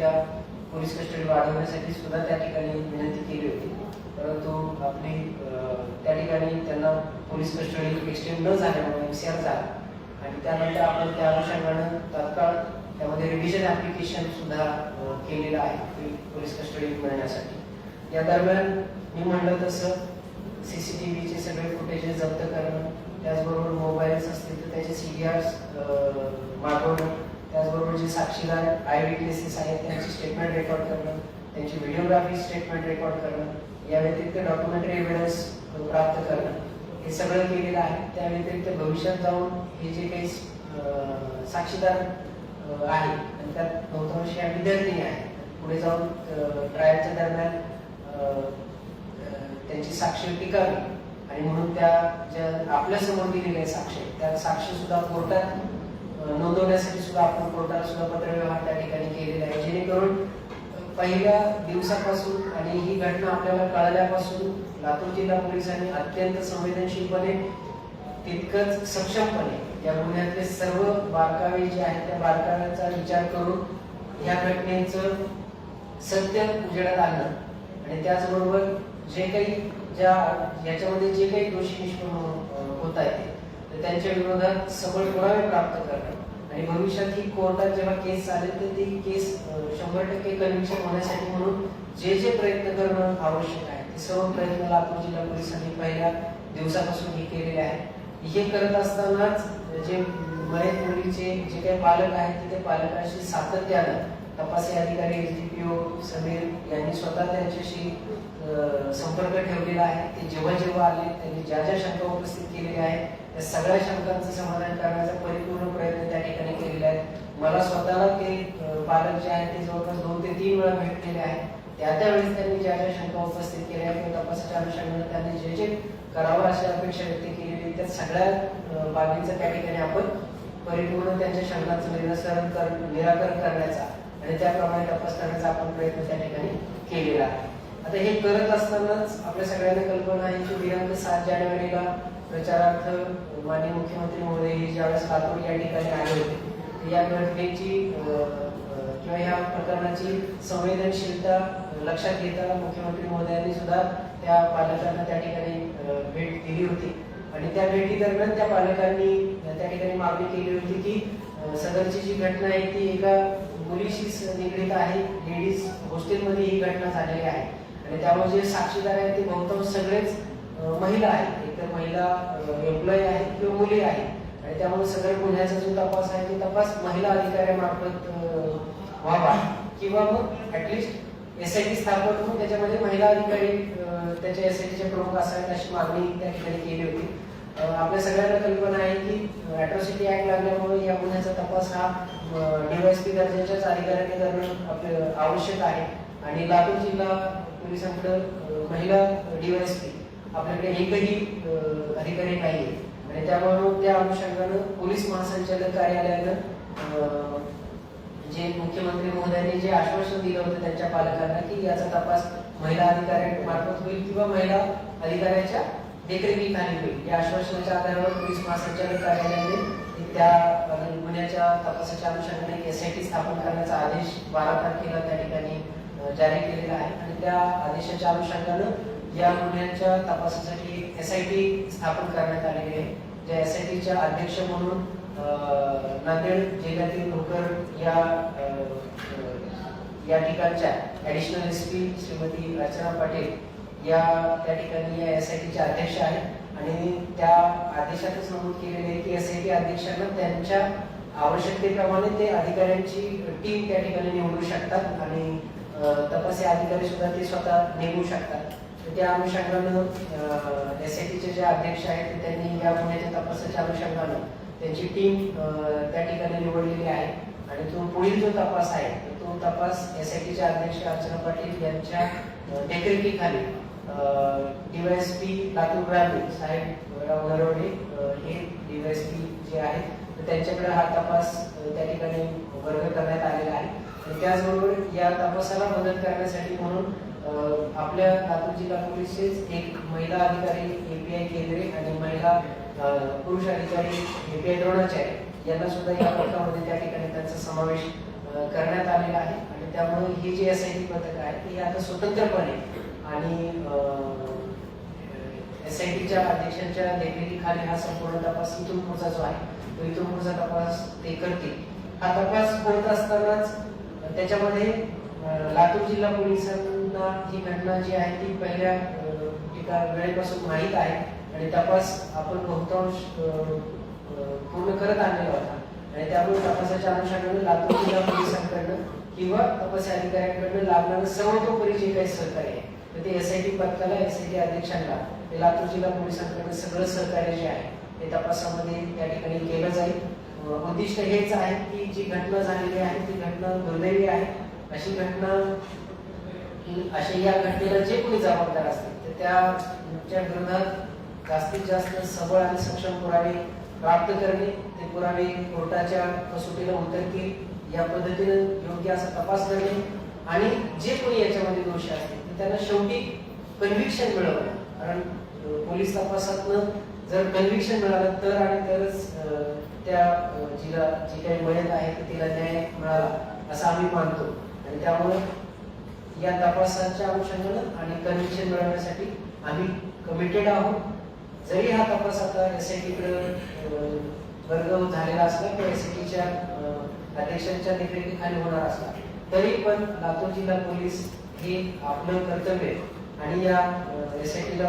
तिला police custody वाढवण्यासाठी सुद्धा त्या ठिकाणी विनंती केली होती. परंतु आपली त्या ठिकाणी त्यांना पोलीस कस्टडी एक्सटेंड न झाल्यामुळे एम सी आर झाला. आणि त्यानंतर आपण त्या अनुषंगानं तत्काळ त्यामध्ये रिव्हिजन ऍप्लिकेशन सुद्धा केलेलं आहे पोलीस कस्टडी मिळण्यासाठी. या दरम्यान मी म्हणलं तसं सी सी टी व्हीचे सगळे फुटेजेस जप्त करणं त्याचबरोबर मोबाईल्स असतील तर त्याचे सी डी आर्स मागवणं त्याचबरोबर जे साक्षीदार आय विटनेसेस आहेत त्यांची स्टेटमेंट रेकॉर्ड करणं त्यांची व्हिडिओग्राफी स्टेटमेंट रेकॉर्ड करणं या व्यतिरिक्त डॉक्युमेंटरी एव्हिडन्स प्राप्त करणं हे सगळं केलेलं आहे. त्या व्यतिरिक्त भविष्यात जाऊन हे जे काही साक्षीदार आहे आणि त्यात बहुतांश या विद्यार्थी आहे पुढे जाऊन ट्रायलच्या दरम्यान त्यांची साक्ष टिकावी. आणि म्हणून त्या ज्या आपल्यासमोर दिलेल्या साक्ष त्या साक्ष सुद्धा कोर्टात नोंदवण्यासाठी सुद्धा आपण कोर्टाला सुद्धा पत्रव्यवहार त्या ठिकाणी केलेला आहे. जेणेकरून पहिल्या दिवसापासून आणि ही घटना आपल्याला कळल्यापासून लातूर जिल्हा पोलिसांनी अत्यंत संवेदनशीलपणे तितकंच सक्षमपणे या गुन्ह्यातले सर्व बारकावे जे आहेत त्या बारकाव्यांचा विचार करून या घटनेचं सत्य उजेडात आणलं. आणि त्याचबरोबर जे काही ज्या याच्यामध्ये जे काही दोषी निष्पन्न होत आहेत त्यांच्या विरोधात सबळ पुरावे प्राप्त करणं. आणि भविष्यात ही कोर्टात जेव्हा केस चालेल तर ती केस शंभर टक्के कन्व्हिक्शन होण्यासाठी म्हणून जे जे प्रयत्न करणं आवश्यक आहे ते सर्व प्रयत्न लातूर जिल्हा पोलिसांनी पहिल्या दिवसापासून हे केलेले आहे हे करत असतानाच जे मयत मुलीचे जे काही पालक आहेत ते पालकांशी सातत्यानं तपासी अधिकारी S D P O Sameer यांनी स्वतः त्यांच्याशी संपर्क ठेवलेला आहे. ते जेव्हा जेव्हा आले त्यांनी ज्या ज्या शंका उपस्थित केलेल्या आहेत त्या सगळ्या शंकांचं समाधान करण्याचा परिपूर्ण प्रयत्न त्या ठिकाणी केलेला आहे. मला स्वतःला ते पालक जे आहेत ते जवळपास दोन ते तीन वेळा भेटलेले आहेत. त्या त्यावेळेस त्यांनी ज्या ज्या शंका उपस्थित केल्या किंवा तपासाच्या अनुषंगाने त्यांनी जे जे करावं अशी अपेक्षा व्यक्त केलेली त्या सगळ्या बाबींचं त्या ठिकाणी आपण परिपूर्ण त्यांच्या शंकांचं निराकरण कर निराकरण करण्याचा आणि त्याप्रमाणे तपास करण्याचा आपण प्रयत्न त्या ठिकाणी केलेला आहे. आता हे करत असतानाच आपल्या सगळ्यांना कल्पना आहे की दिनांक सात जानेवारीला प्रचारार्थ माननीय मुख्यमंत्री महोदय हे ज्यावेळेस लातूर या ठिकाणी आले होते या घटनेची किंवा या प्रकरणाची संवेदनशीलता लक्षात घेता मुख्यमंत्री महोदयांनी सुद्धा त्या पालकांना त्या ठिकाणी भेट दिली होती. आणि त्या भेटी दरम्यान त्या पालकांनी त्या ठिकाणी मागणी केली होती की सदरची जी घटना आहे ती एका मुलीशी निगडीत आहे लेडीज हॉस्टेलमध्ये ही घटना झालेली आहे. आणि त्यामुळे जे साक्षीदार आहेत ते बहुतांश सगळेच महिला आहेत. एकतर महिला एम्प्लॉई आहेत किंवा मुली आहेत. आणि त्यामुळे सगळे गुन्ह्याचा जो तपास आहे तो तपास महिला अधिकाऱ्यामार्फत व्हावा. किंवा मग ऍटलिस्ट एस आय टी स्थापन करून त्याच्यामध्ये महिला अधिकारी त्याच्या एस आय टीचे प्रमुख असावेत अशी मागणी त्या ठिकाणी केली होती. आपल्या सगळ्यांना कल्पना आहे की अॅट्रॉसिटी ऍक्ट लागल्यामुळे या गुन्ह्याचा तपास हा डीवायएसपी दर्जाच्याच अधिकाऱ्यांनी करणं आपलं आवश्यक आहे. आणि लातूर जिल्हा पोलिसांकडं महिला डीवायएसपी आपल्याकडे एकही अधिकारी नाहीये. आणि त्यामुळे त्या अनुषंगानं पोलीस महासंचालक कार्यालयानं जे मुख्यमंत्री महोदयांनी जे आश्वासन दिलं होतं त्यांच्या पालकांना की याचा तपास महिला अधिकाऱ्यांमार्फत होईल किंवा महिला अधिकाऱ्याच्या देखरेखीखाली होईल. या आश्वासनाच्या आधारावर पोलीस महासंचालक कार्यालयाने त्या गुन्ह्याच्या तपासाच्या अनुषंगाने एस आय टी स्थापन करण्याचा आदेश बारा तारखेला त्या ठिकाणी जारी केलेला आहे. आणि त्या आदेशाच्या अनुषंगानं या गुन्ह्यांच्या तपासासाठी एस आय टी स्थापन करण्यात आलेली आहे. ज्या एस आय टीच्या अध्यक्ष म्हणून नांदेड जिल्ह्यातील भोकर या या ठिकाणच्या additional S P Shrimati Archana Patil या त्या ठिकाणी या एस आय टीच्या अध्यक्ष आहेत. आणि त्या आदेशातच नमूद केलेले आहे की एस आय टी अध्यक्षांना त्यांच्या आवश्यकतेप्रमाणे ते अधिकाऱ्यांची टीम त्या ठिकाणी निवडू शकतात. आणि तपासी अधिकारी सुद्धा ते स्वतः नेमू शकतात. तर त्या अनुषंगानं एस आय टीचे जे अध्यक्ष आहेत त्यांनी या गुन्ह्याच्या तपासाच्या अनुषंगानं त्यांची टीम त्या ठिकाणी निवडलेली आहे. आणि तो पुढील जो तपास आहे तो तपास एस आय टीचे अध्यक्ष अर्चना पाटील यांच्या देखरेखीखाली डीवायएसपी लातूर ग्रामीण साहेब राव नरवडे हे डीवायएसपी जे आहेत तर त्यांच्याकडे हा तपास त्या ठिकाणी वर्ग करण्यात आलेला आहे. त्याचबरोबर या तपासाला मदत करण्यासाठी म्हणून आपल्या लातूर जिल्हा पोलीसचेच एक महिला अधिकारी एपीआय केंद्रे आणि महिला पुरुष अधिकारी एपीआय द्रोणाचार्य यांना सुद्धा या पथकामध्ये त्या ठिकाणी त्यांचा समावेश करण्यात आलेला आहे. आणि त्यामुळे हे जे एस आय टी पथक आहे ती आता स्वतंत्रपणे आणि एस आय टीच्या अध्यक्षांच्या देखरेखीखाली हा संपूर्ण तपास इथून पुढचा जो आहे तो इथून पुढचा तपास ते करतील. हा तपास होत असतानाच त्याच्यामध्ये लातूर जिल्हा पोलिसांना ही घटना जी आहे ती पहिल्या अं, एका वेळेपासून माहीत आहे आणि तपास आपण बहुतांश पूर्ण करत आणलेला होता आणि त्यामुळे तपासाच्या अनुषंगाने लातूर जिल्हा पोलिसांकडनं किंवा तपासी अधिकाऱ्यांकडनं लागणारं सर्वतोपरी जे काही सहकार्य आहे तर ते एस आय टी पथकाला एस आय टी अध्यक्षांना ते लातूर जिल्हा पोलिसांकडनं सगळं सहकार्य जे आहे ते तपासामध्ये त्या ठिकाणी केलं जाईल. उद्दिष्ट हेच आहे की जी घटना झालेली आहे ती घटना दुर्दैवी आहे. अशी घटना अशा या घटनेला जे कोणी जबाबदार असतील तर त्या विरोधात जास्तीत जास्त सबळ आणि सक्षम पुरावे प्राप्त करणे ते पुरावे कोर्टाच्या कसोटीला उतरतील या पद्धतीने योग्य असा तपास करणे आणि जे कोणी याच्यामध्ये दोषी असतील तर त्यांना शेवटी कन्व्हिक्शन मिळवणं. कारण पोलीस तपासातनं जर कन्व्हिक्शन मिळालं तर आणि तरच त्या जिला जी काही मयत आहे तर तिला न्याय मिळाला असं आम्ही मानतो. आणि त्यामुळे या तपासाच्या अनुषंगानं आणि कन्व्हिक्शन मिळवण्यासाठी आम्ही कमिटेड आहोत. जरी हा तपास आता एस आय टीकडे वर्ग झालेला असला किंवा एस आय टीच्या अध्यक्षांच्या देखरेखीखाली होणार असला तरी पण लातूर जिल्हा पोलीस हे आपलं कर्तव्य आणि या एस आय टीला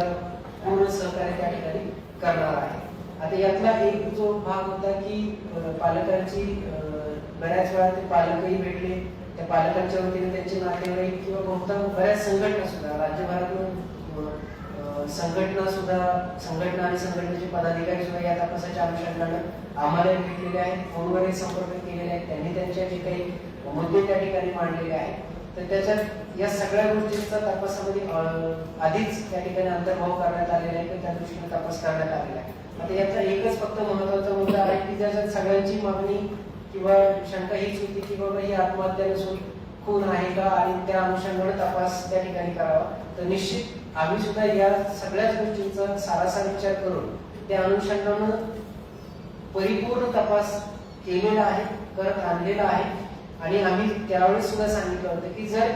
पूर्ण सहकार्य त्या ठिकाणी करणार आहे. आता यातला एक जो भाग होता की पालकांची बऱ्याच वेळा ते पालकही भेटले. त्या पालकांच्या वतीने त्यांचे नातेवाईक किंवा बहुतांश बऱ्याच संघटना सुद्धा राज्यभरातून संघटना सुद्धा संघटना आणि संघटनेचे पदाधिकारी सुद्धा या तपासाच्या अनुषंगानं आम्हाला भेटलेले आहेत. फोनवरही संपर्क केलेले आहेत. त्यांनी त्यांच्या जे काही मुद्दे त्या ठिकाणी मांडलेले आहेत. तर त्याच्यात या सगळ्या गोष्टींचा तपासामध्ये आधीच त्या ठिकाणी अंतर्भाव करण्यात आलेला आहे त्या दृष्टीने तपास करण्यात आलेला आहे. आता याचा एकच फक्त महत्त्वाचा मुद्दा आहे की ज्याच्यात सगळ्यांची मागणी किंवा शंका हीच होती की बाबा ही आत्महत्या नसून खून आहे का आणि त्या अनुषंगाने तपास त्या ठिकाणी करावा तर निश्चित आम्ही सुद्धा या सगळ्याच गोष्टींचा सारासार विचार करून त्या अनुषंगानं परिपूर्ण तपास केलेला आहे करत आणलेला आहे. आणि आम्ही त्यावेळेस सुद्धा सांगितलं होतं की जर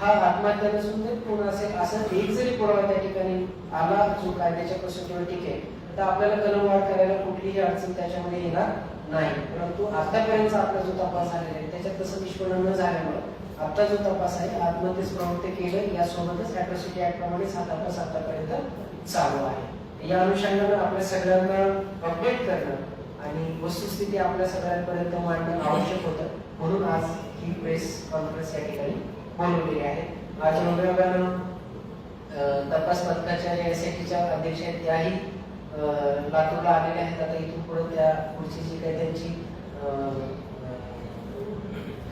हा आत्महत्या नसून जर कोण असेल असं एक जरी पुरावा त्या ठिकाणी आला जो कायद्याच्या ठीक आहे. तर आपल्याला कलमवाढ करायला कुठलीही अडचण त्याच्यामध्ये येणार नाही. परंतु आतापर्यंत आपला जो तपास झालेला आहे त्याच्यात तसं निष्पन्न न झाल्यामुळे आता जो तपास आहे आत्महत्येस प्रवृत्त केलं यासोबतच अॅट्रॉसिटी ऍक्ट प्रमाणेच हा तपास आतापर्यंत चालू आहे. या अनुषंगानं आपल्या सगळ्यांना अपडेट करणं आणि वस्तुस्थिती आपल्या सगळ्यांपर्यंत मांडणं आवश्यक होतं. म्हणून आज ही प्रेस कॉन्फरन्स या ठिकाणी बोलवलेली आहे. आज मंगळवारनं तपास पथकाच्या एस आय टीच्या अध्यक्ष आहेत त्याही लातूरला आलेल्या आहेत. आता इथून पुढे त्या पुढची जी काही त्यांची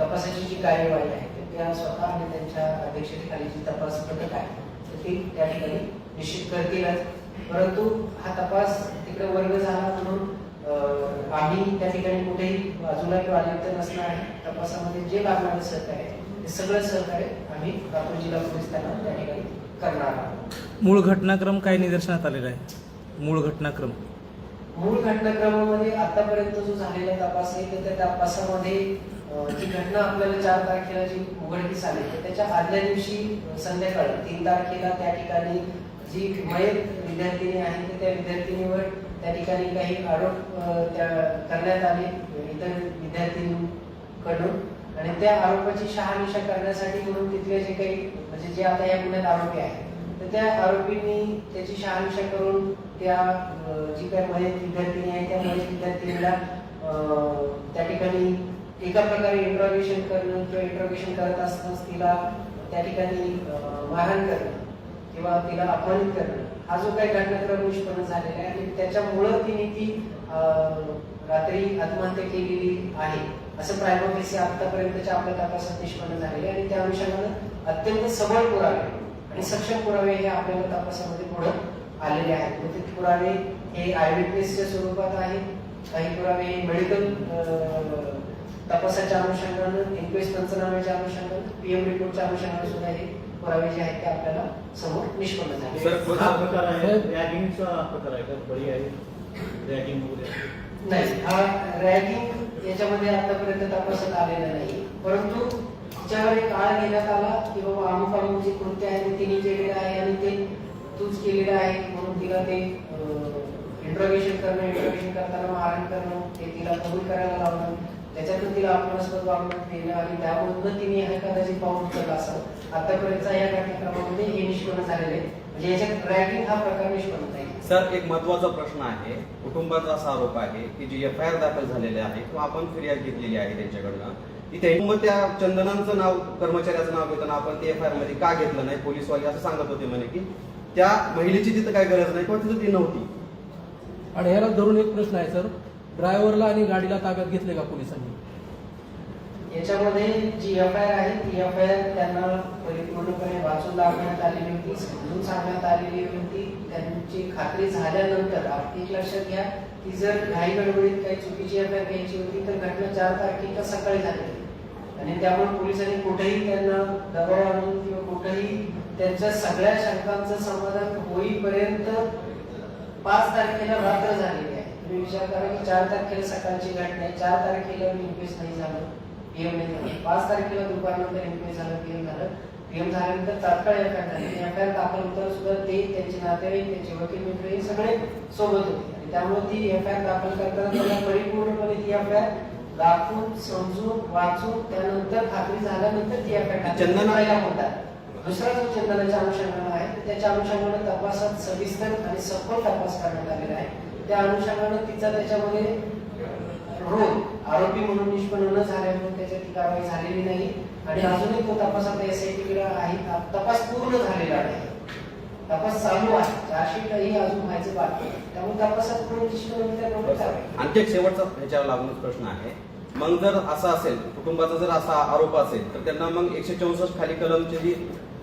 तपासाची जी कार्यवाही आहे त्या स्वतः आणि त्यांच्या अध्यक्षतेखाली जी तपास पथक आहे तर ती त्या ठिकाणी निश्चित करतीलच. परंतु हा तपास तिकडे वर्ग झाला म्हणून आम्ही त्या ठिकाणी कुठेही बाजूला किंवा आलिप्त नसणार आहे. तपासामध्ये जे लागणारे सहकार्य ते सगळं सहकार्य आम्ही लातूर जिल्हा पोलीस त्यांना त्या ठिकाणी करणार आहोत. मूळ घटनाक्रम काय निदर्शनात आलेला आहे? मूळ घटनाक्रम. मूळ घटनाक्रमामध्ये आतापर्यंत जो झालेला तपास आहे तर त्या तपासामध्ये जी घटना आपल्याला चार तारखेला जी उघडकीस आली तर त्याच्या आदल्या दिवशी संध्याकाळी तीन तारखेला त्या ठिकाणी जी मयत विद्यार्थिनी आहे तर त्या विद्यार्थिनीवर त्या ठिकाणी काही आरोप त्या करण्यात आले इतर विद्यार्थ्यांकडून. आणि त्या आरोपाची शहानिशा करण्यासाठी म्हणून तिथले जे काही म्हणजे जे आता या गुन्ह्यात आरोपी आहेत तर त्या आरोपींनी त्याची शहानिशा करून त्या जी काही मयत विद्यार्थिनी आहे त्या मयत विद्यार्थिनीला त्या ठिकाणी एका प्रकारे इंट्रॉगेशन करणं किंवा इंट्रॉगेशन करत असताना तिला त्या ठिकाणी मारहाण करणं किंवा तिला अपमानित करणं. हा जो काही घटनाक्रम निष्पन्न झालेला आहे आणि त्याच्यामुळं तिने ती रात्री आत्महत्या केलेली आहे असं प्रायमरी आतापर्यंतच्या आपल्या तपासात निष्पन्न झालेले आहे आणि त्या अनुषंगानं अत्यंत सबळ पुरावे आणि सक्षम पुरावे हे आपल्याला तपासामध्ये पुढे आलेले आहेत. मग ते पुरावे हे आयविटनेसच्या स्वरूपात आहेत काही पुरावे मेडिकल तपासाच्या अनुषंगानं इन्क्वेस्ट पंचनाम्याच्या अनुषंगानं पीएम रिपोर्टच्या अनुषंगानं सुद्धा हे पुरावे जे आहेत ते आपल्याला समोर निष्पन्न झाले. प्रकार आहे. रॅगिंगचा प्रकार आहे का? बळी आहे? रॅगिंग वगैरे नाही हा रॅगिंग याच्यामध्ये आतापर्यंत तपासात आलेला नाही. परंतु तिच्यावर एक आळ घेण्यात आला की बाबा अमुक अमुक जे कृत्य आहे ते तिने केलेलं आहे आणि ते तूच केलेलं आहे म्हणून तिला ते इंट्रोगेशन करणं इंट्रोगेशन करताना मारहाण करणं ते तिला कबूल करायला लावणं त्याच्यातून तिला अपमानास्पद वागणूक देणं आणि त्यामधून तिने हे कदाचित पाऊल उचललं असं आतापर्यंत या घटनाक्रमामध्ये हे निष्पन्न झालेलं आहे. म्हणजे याच्यात रॅगिंग हा प्रकार निष्पन्न सर एक महत्त्वाचा प्रश्न आहे कुटुंबाचा असा आरोप आहे की जी एफ आय आर दाखल झालेली आहे किंवा आपण फिर्याद घेतलेली आहे त्यांच्याकडनं तिथे मग त्या चंदनांचं नाव कर्मचाऱ्याचं नाव घेताना आपण ते एफ आय आरमध्ये का घेतलं नाही पोलीसवाले असं सांगत होते म्हणे की त्या महिलेची तिथं काय गरज नाही किंवा तिथं ती नव्हती. आणि ह्याला धरून एक प्रश्न आहे सर. ड्रायव्हरला आणि गाडीला ताब्यात घेतले का पोलिसांनी? याच्यामध्ये जी एफ आय आर आहे ती एफ आय आर त्यांना परिपूर्णपणे वाचून दाखवण्यात आलेली होती समजून सांगण्यात आलेली होती. त्यांची खात्री झाल्यानंतर आपण एक लक्षात घ्या की जर घाई गडबडीत काही चुकीची एफ आय आर घ्यायची होती तर घटना चार तारखेला सकाळी झाली. आणि त्यामुळे पोलिसांनी कुठेही त्यांना दबाव आणून किंवा कुठेही त्यांच्या सगळ्या शंकांचं समाधान होईपर्यंत पाच तारखेला रात्र झालेली तुम्ही विचार करा की चार तारखेला सकाळची घटना आहे चार तारखेला इन्क्वेस्ट नाही झालं. पीएम नाही झालं. पाच तारखेला दुपारनंतर इन्क्वेस्ट झालं पीएम झालं. पीएम झाल्यानंतर तात्काळ एफ आय झाली एफ आय दाखल होताना सुद्धा ते त्यांचे नातेवाईक त्यांचे वकील मित्र हे सगळे सोबत होते. आणि त्यामुळे ती एफ आय दाखल करताना त्यांना परिपूर्णपणे ती एफ आय दाखवून समजून वाचून त्यानंतर खात्री झाल्यानंतर ती एफ आय चंदना- पहिला मुद्दा. दुसरा जो चंदनाच्या अनुषंगाने आहे त्याच्या अनुषंगाने तपासात सविस्तर आणि सखोल तपास करण्यात आलेला आहे. त्या अनुषंगाने तिचा त्याच्यामध्ये रोल आरोपी म्हणून निष्पन्न न झाल्यामुळे त्याच्यात ती कारवाई झालेली नाही. आणि अजूनही तो तपासात एस आय टी आहे. तपास पूर्ण झालेला नाही. तपास चालू आहे. चार्जशीटही अजून व्हायचं बाकी त्यामुळे तपासात पूर्ण निष्पन्न त्याप्रमाणे आणखी शेवटचा याच्यावर लागूनच प्रश्न आहे. मग जर असं असेल कुटुंबाचा जर असा आरोप असेल तर त्यांना मग एकशे चौसष्ट खाली कलमची जी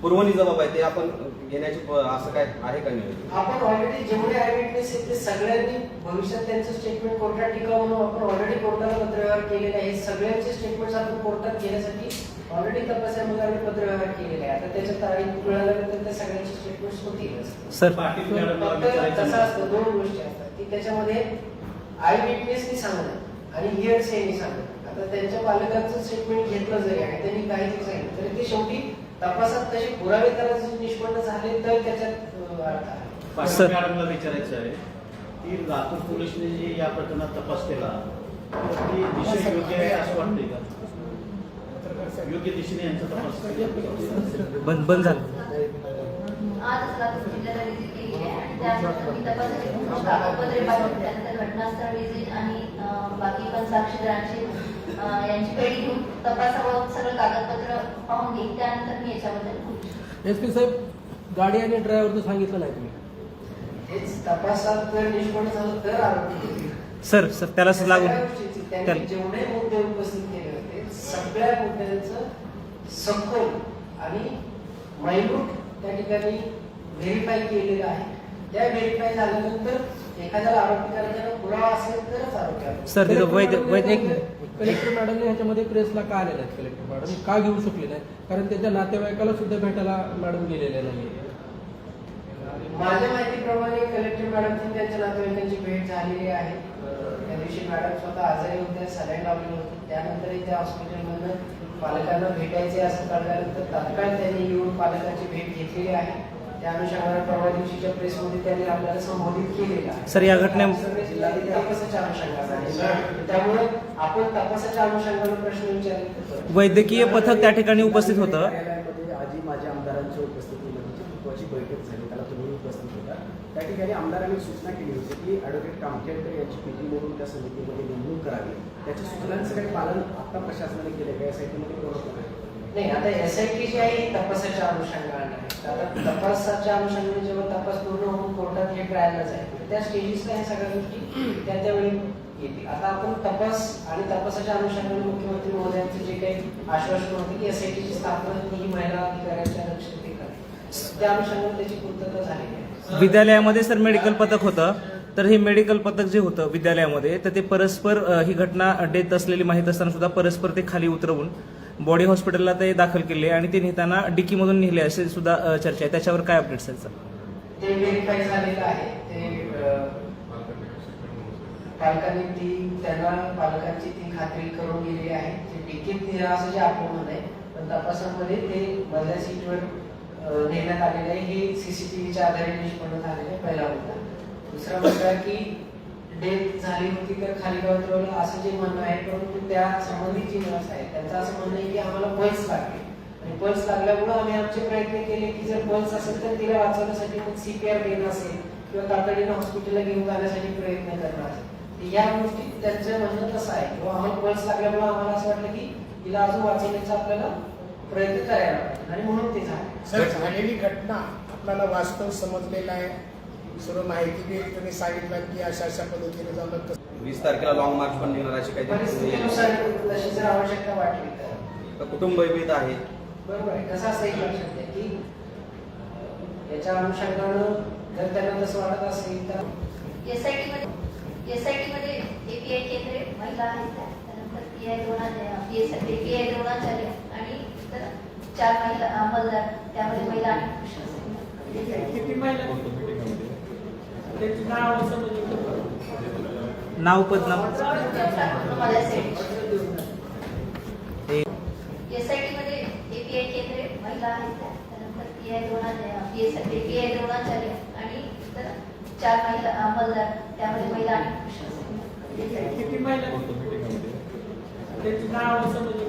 पूर्वनी जबाब आहे ते आपण घेण्याची असं काय आहे का नियोजन आपण ऑलरेडी जेवढे आय विटनेस आहेत ते सगळ्यांनी भविष्यात त्यांचं स्टेटमेंट कोर्टात टिकावं म्हणून आपण ऑलरेडी कोर्टाला पत्रव्यवहार केलेले आहे. सगळ्यांचे स्टेटमेंट आपण कोर्टात घेण्यासाठी ऑलरेडी तपासामध्ये आम्ही पत्रव्यवहार केलेले आहे. आता त्याच्यात तारीख मिळाल्यानंतर त्या सगळ्यांचे स्टेटमेंट होतीलच सर फक्त तसं नाही. असतं दोन गोष्टी असतात. की त्याच्यामध्ये आय विटनेसनी सांगणं आणि हिअर्स यांनी सांगणं आता त्यांच्या पालकांचं स्टेटमेंट घेतलं जरी आणि त्यांनी काही सांगितलं तरी ते शेवटी तपासात तसे पुरावे जर निष्पन्न झाले तर त्याच्यात अर्थ आहे. मॅडमला विचारायचं आहे की लातूर पोलिसने जे या प्रकरणात तपास केला तर ती दिशा योग्य आहे असं वाटतंय का योग्य दिशेने यांचा तपास केला. बंद बंद झालं त्यानंतर मी तपासाची पूर्ण कागदपत्रे पाठवली त्यानंतर घटनास्थळ व्हिजिट आणि बाकी पण साक्षीदारांची यांची पेढी घेऊन तपासावर सगळं कागदपत्र पाहून घेईन त्यानंतर मी याच्याबद्दल बोलू शकते. एस पी साहेब गाडी आणि ड्रायव्हरचं सांगितलं नाही तुम्ही हेच तपासात जर झालं तर आरोपी सर सर त्याला त्या लागून त्यांनी जेवढे मुद्दे उपस्थित केले होते सगळ्या मुद्द्यांचं सखोल आणि मैलूट त्या ठिकाणी व्हेरीफाय केलेलं आहे त्या व्हेरीफाय झाल्यानंतर एखाद्याला आरोपी करायचा पुरावा असेल तरच आरोपी. सर तिथं वैध वैध एक कलेक्टर मॅडमने ह्याच्यामध्ये प्रेसला का आलेले आहेत कलेक्टर मॅडम का घेऊ शकले नाही कारण त्यांच्या नातेवाईकाला सुद्धा भेटायला मॅडम गेलेले नाही माझ्या माहितीप्रमाणे कलेक्टर मॅडमची त्यांच्या नातेवाईकांची भेट झालेली आहे. त्या दिवशी मॅडम स्वतः आजारी होत्या सलाईन लावली होती. त्यानंतरही त्या हॉस्पिटलमधनं पालकांना भेटायचे असं कळल्यानंतर तात्काळ त्यांनी येऊन पालकांची भेट घेतलेली आहे. त्या अनुषंगाने परवा दिवशीच्या प्रेसमध्ये त्यांनी आपल्याला संबोधित केलेलं सर, या घटने- जिल्हाधिकारी तपासाच्या अनुषंगाने. त्यामुळे आपण तपासाच्या अनुषंगाने प्रश्न विचारले वैद्यकीय पथक त्या ठिकाणी उपस्थित होतं. आजी माझ्या आमदारांच्या उपस्थितीमध्ये महत्वाची बैठक झाली त्याला तुम्ही उपस्थित होता. त्या ठिकाणी आमदारांनी सूचना केली होती की ॲडव्होकेट कामखेडकर यांची पीटी म्हणून त्या समितीमध्ये नेमणूक करावी. त्याच्या सूचनांचं काही पालन आता प्रशासनाने केलं का? या साहित्यामध्ये कोण नाही आता एस आय टी जी आहे तपासाच्या अनुषंगाने आता तपासाच्या अनुषंगाने जेव्हा तपास पूर्ण होऊन कोर्टात हे ट्रायलच आहे त्या स्टेजेसला ह्या सगळ्या गोष्टी त्या त्यावेळी येतील. आता आपण तपास आणि तपासाच्या अनुषंगाने मुख्यमंत्री महोदयांचं जे काही आश्वासन होते की एस आय टीची स्थापना ही महिला अधिकाऱ्यांच्या लक्षात त्या अनुषंगाने त्याची पूर्तता झाली विद्यालयामध्ये सर मेडिकल पथक होतं तर हे मेडिकल पथक जे होतं विद्यालयामध्ये तर ते परस्पर ही घटना डेथ असलेली माहीत असताना सुद्धा परस्पर ते खाली उतरवून बॉडी हॉस्पिटलला ते दाखल केले आणि ते नेताना डिकीमधून नेले असे सुद्धा चर्चा आहे. त्याच्यावर काय अपडेट्स आहेत सर ते व्हेरीफाय झालेलं आहे. ते पालकांनी ती त्यांना पालकांची ती खात्री करून गेलेली आहे. ते टिकीट दिलं असं जे आपण म्हणत आहे. पण तपासामध्ये ते मधल्या सीटवर नेण्यात आलेलं आहे. हे सीसीटीव्हीच्या आधारे निष्पन्न झालेलं पहिला मुद्दा. दुसरा मुद्दा की डेथ झाली होती तर खाली गाव उतरवलं असं जे म्हणणं आहे परंतु त्या संबंधित जी नर्स आहे त्यांचं असं म्हणणं आहे की आम्हाला पल्स लागले. आणि पल्स लागल्यामुळं आम्ही आमचे प्रयत्न केले की जर पल्स असेल तर तिला वाचवण्यासाठी मग सीपीआर देणं असेल किंवा तातडीनं हॉस्पिटलला घेऊन जाण्यासाठी प्रयत्न करणं असेल. या गोष्टी त्यांचं म्हणणं तसं आहे. किंवा आम्हाला पल्स लागल्यामुळे आम्हाला असं वाटलं की तिला अजून वाचवण्याचा आपल्याला प्रयत्न करायला आणि म्हणून ते झालं. सर झालेली घटना आपल्याला वास्तव समजलेलं आहे. सर्व माहिती बी तुम्ही सांगितलं की अशा अशा पद्धतीने झालं तसं वीस तारखेला लॉंग मार्च पण निघणार अशी काही परिस्थितीनुसार तशी जर आवश्यकता वाटली तर. कुटुंब विविध आहे. बरोबर आहे. कसं असं एक लक्षात घ्या की याच्या अनुषंगानं जर त्यांना तसं वाटत असेल तर एसआयटी मध्ये एसआयटी मध्ये एपीआय केंद्रे महिला आहेत. त्या. त्यानंतर पीआय द्रोणाचार्य पीआय द्रोणाचार्य आणि इतर चार महिला अंमलदार. त्यामध्ये महिला आणि पुरुष असेल. किती महिला? नाव समजली नाव पदनाम हे एपीआय केंद्रे महिला आहेत त्या. त्यानंतर पीआय द्रोणाचार्य पीआय द्रोणाचार्य आणि इतर चार महिला अंमलदार त्यामध्ये महिला आणि पुरुष असेल. किती महिला त्याची नाव समजली